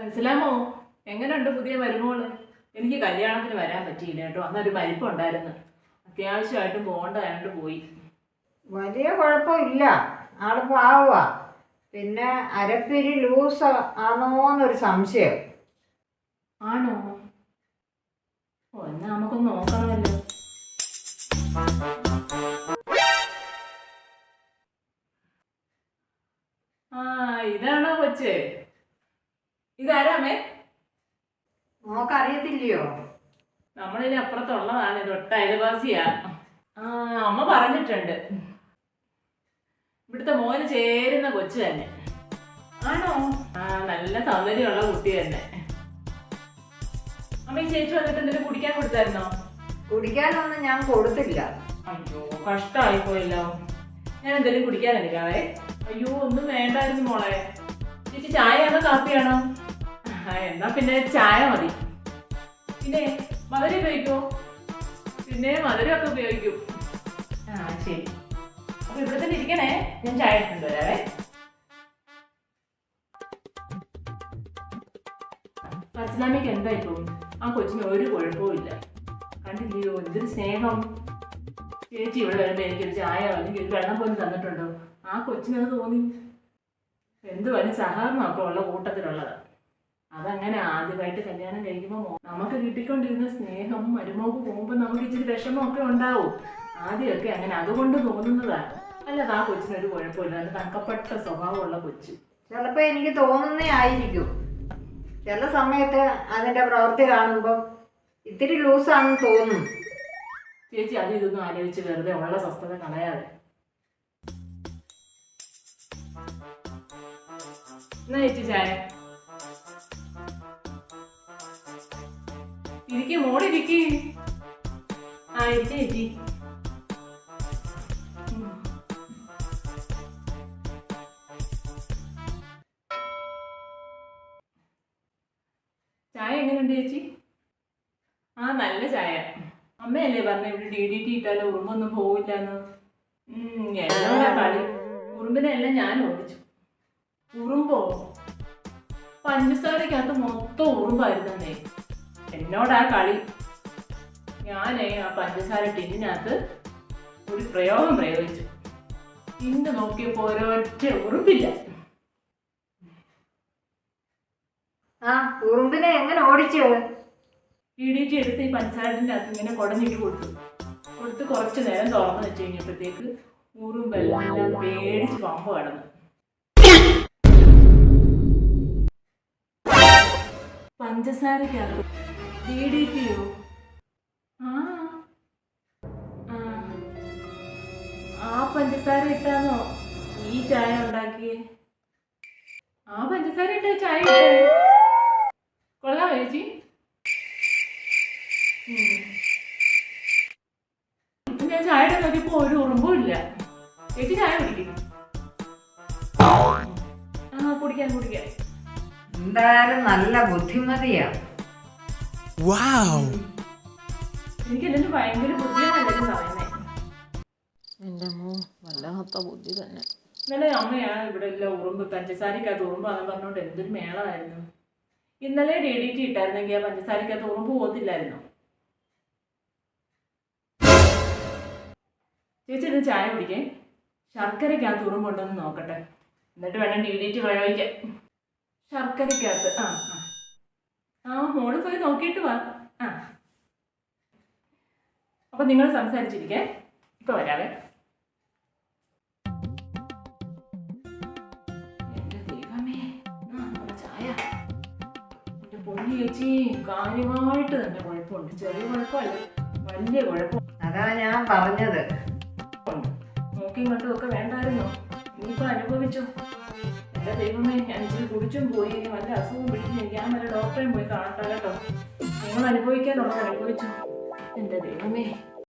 മനസ്സിലാമോ എങ്ങനെയുണ്ട് പുതിയ മരുമോൾ? എനിക്ക് കല്യാണത്തിന് വരാൻ പറ്റിയില്ല കേട്ടോ. അന്നൊരു മരിപ്പ് ഉണ്ടായിരുന്നു അത്യാവശ്യമായിട്ടും പോകേണ്ടതായിട്ട് പോയി. വലിയ കുഴപ്പമില്ല. ആൾ പാവുക പിന്നെ അരപ്പിരി ലൂസ് ആണോന്നൊരു സംശയം. ആണോ? ഓ എന്നാ നമുക്കൊന്ന് നോക്കണമല്ലോ ആ ഇതാണോ കൊച്ച്? ഇതാരാമേ? നോക്കറിയത്തില്ലയോ നമ്മളിനി അപ്പുറത്തുള്ളതാണ് തൊട്ട അയൽവാസിയാ ആ അമ്മ പറഞ്ഞിട്ടുണ്ട്. ഇവിടുത്തെ മോന് ചേരുന്ന കൊച്ചു തന്നെ. ആണോ? ആ നല്ല സൗന്ദര്യമുള്ള കുട്ടി തന്നെ. അമ്മ ഈ ചേച്ചി വന്നിട്ട് എന്തെങ്കിലും കുടിക്കാൻ കൊടുത്തായിരുന്നോ? കുടിക്കാനൊന്നും ഞാൻ കൊടുത്തില്ല. അയ്യോ കഷ്ടമായി പോയല്ലോ ഞാൻ എന്തെങ്കിലും കുടിക്കാൻ എടുക്കാവേ? അയ്യോ ഒന്നും വേണ്ടായിരുന്നു മോളെ. ചേച്ചി ചായയാണോ കാപ്പിയാണോ? എന്നാ പിന്നെ ചായ മതി. പിന്നെ മധുരം ഉപയോഗിക്കോ പിന്നെ മധുരമൊക്കെ ഉപയോഗിക്കും. ആ ശരി. അപ്പൊ ഇവിടെ തന്നെ ഇരിക്കണേ. ഞാൻ ചായ എടുത്തിട്ട് വരാവേ. എന്താ എന്തായിപ്പോ ആ കൊച്ചിന് ഒരു കുഴപ്പവും ഇല്ല. കണ്ടില്ലയോ? എന്തൊരു സ്നേഹം. ചേച്ചി ഇവിടെ വരുമ്പോൾ എനിക്കൊരു ചായ അല്ലെങ്കിൽ ഒരു വെള്ളം പോലും തന്നിട്ടുണ്ടോ? ആ കൊച്ചിനത് തോന്നി. എന്തുവാനും സഹകരണമൊക്കെ ഉള്ള കൂട്ടത്തിലുള്ളത്. അതങ്ങനെ ആദ്യമായിട്ട് കല്യാണം കഴിക്കുമ്പോൾ നമുക്ക് കിട്ടിക്കൊണ്ടിരുന്ന സ്നേഹം മരുമോക്ക് പോകുമ്പോൾ നമുക്ക് ഇച്ചിരി വിഷമമൊക്കെ ഉണ്ടാവും. ആദ്യമൊക്കെ അങ്ങനെ അതുകൊണ്ട് തോന്നുന്നതാണ് അല്ലാതെ ആ കൊച്ചിനൊരു കുഴപ്പമില്ല. നല്ല തക്കപ്പെട്ട സ്വഭാവമുള്ള കൊച്ചു. ചിലപ്പോൾ എനിക്ക് തോന്നുന്നേ ആയിരിക്കും. ചില സമയത്ത് അതിന്റെ പ്രവൃത്തി കാണുമ്പോൾ ഇത്തിരി ലൂസാണെന്ന് തോന്നും. ചേച്ചി അത് ഇതൊന്നും ആലോചിച്ച് വെറുതെ ഉള്ള സ്വസ്ഥത കളയാതെ. എന്നാ ചേച്ചി ചായ? ഇരിക്ക് മോളിരിക്ക് ആ ഇരിക്ക് ഉം. ചായ എങ്ങനെയുണ്ട് ചേച്ചി? ആ നല്ല ചായ. അമ്മയല്ലേ പറഞ്ഞ ഇവിടെ ഡി ഡി ടി ഇട്ടാലോ ഉറുമ്പൊന്നും പോവില്ലെന്ന്. എല്ലാ കളി ഉറുമ്പിനെ എല്ലാം ഞാൻ ഓടിച്ചു. ഉറുമ്പോ? പഞ്ചസാരക്കകത്ത് മൊത്തം ഉറുമ്പായിരുന്നേ എന്നോടാ കളി? ഞാൻ ആ പഞ്ചസാര ടിന്നിനകത്ത് ഒരു പ്രയോഗം പ്രയോഗിച്ചു. ഇന്ന് നോക്കിയപ്പോ ഒരൊറ്റ ഉറുമ്പില്ല. ആ ഉറുമ്പിനെ എങ്ങനെ ഓടിച്ചു? ഡി ഡി ടി എടുത്ത് ഈ പഞ്ചസാരത്തിന്റെ അകത്ത് ഇങ്ങനെ കുടഞ്ഞിട്ട് കൊടുത്തു. കൊടുത്ത് കുറച്ച് നേരം തുറന്ന് വെച്ച് കഴിഞ്ഞപ്പോഴത്തേക്ക് ഉറുമ്പെല്ലാം പേടിച്ച് പമ്പ് കടന്നു. പഞ്ചസാരക്കകത്ത് ഡി ഡി ആ. ആ. പഞ്ചസാര ഇട്ടാന്നോ? ഈ ചായ ഉണ്ടാക്കിയേ. ആ പഞ്ചസാര ഇട്ട ചായ കൊള്ളാമോ ചേച്ചി. ഞാൻ ചായ ഇടാൻ നോക്കിയപ്പോ ഒരു ഉറുമ്പും ഇല്ല. ചേച്ചി ചായ കുടിക്കുന്നു. ആ കുടിക്കാൻ കുടിക്കാൻ എന്തായാലും നല്ല ബുദ്ധിമതിയാ! എനിക്ക് എന്നിട്ട് ഭയങ്കര ബുദ്ധിയാണ് എല്ലാവരും പറയുന്നത് എന്റെ അമ്മ വല്ലാത്ത ബുദ്ധി തന്നെ. ഇന്നലെ അമ്മയാണ് ഇവിടെ എല്ലാം ഉറുമ്പ് പഞ്ചസാരക്കകത്ത് ഉറുമ്പാന്ന് പറഞ്ഞുകൊണ്ട് എന്തൊരു മേളമായിരുന്നു. ഇന്നലെ ഡി ഡി ടി ഇട്ടായിരുന്നെങ്കിൽ ആ പഞ്ചസാരക്കകത്ത് ഉറുമ്പ് പോകത്തില്ലായിരുന്നു? ചേച്ചി ഇന്ന് ചായ കുടിക്കേ. ശർക്കരക്കകത്ത് ഉറുമ്പുണ്ടെന്ന് നോക്കട്ടെ. എന്നിട്ട് വേണം ഡി ഡി ടി പ്രയോഗിക്കാൻ. ശർക്കരക്കകത്ത് ആ ആ. ആ മോൾ പോയി നോക്കിയിട്ട് വാ. ആ. അപ്പൊ നിങ്ങൾ സംസാരിച്ചിരിക്കേ. ഇപ്പൊ വരാവേ. എന്റെ ദൈവമേ. ആ, നമ്മുടെ ചായ. എന്റെ പൊന്നി ചേച്ചി കാര്യമായിട്ട് തന്നെ കുഴപ്പമുണ്ട്. ചെറിയ കുഴപ്പമല്ല. വലിയ കുഴപ്പം. അതാ ഞാൻ പറഞ്ഞത്. നോക്കിയും കണ്ടും ഒക്കെ വേണ്ടായിരുന്നോ? ഇനിയിപ്പോ അനുഭവിച്ചു? എന്റെ ദൈവമേ എനിക്ക് കുടിച്ചും പോയി ഇനി വല്ല അസുഖം പിടിക്കുന്നു ഞാൻ വല്ല ഡോക്ടറെയും പോയി കാണട്ടെ കേട്ടോ. നിങ്ങൾ അനുഭവിക്കാനുള്ളത് അനുഭവിച്ചു. എന്റെ ദൈവമേ.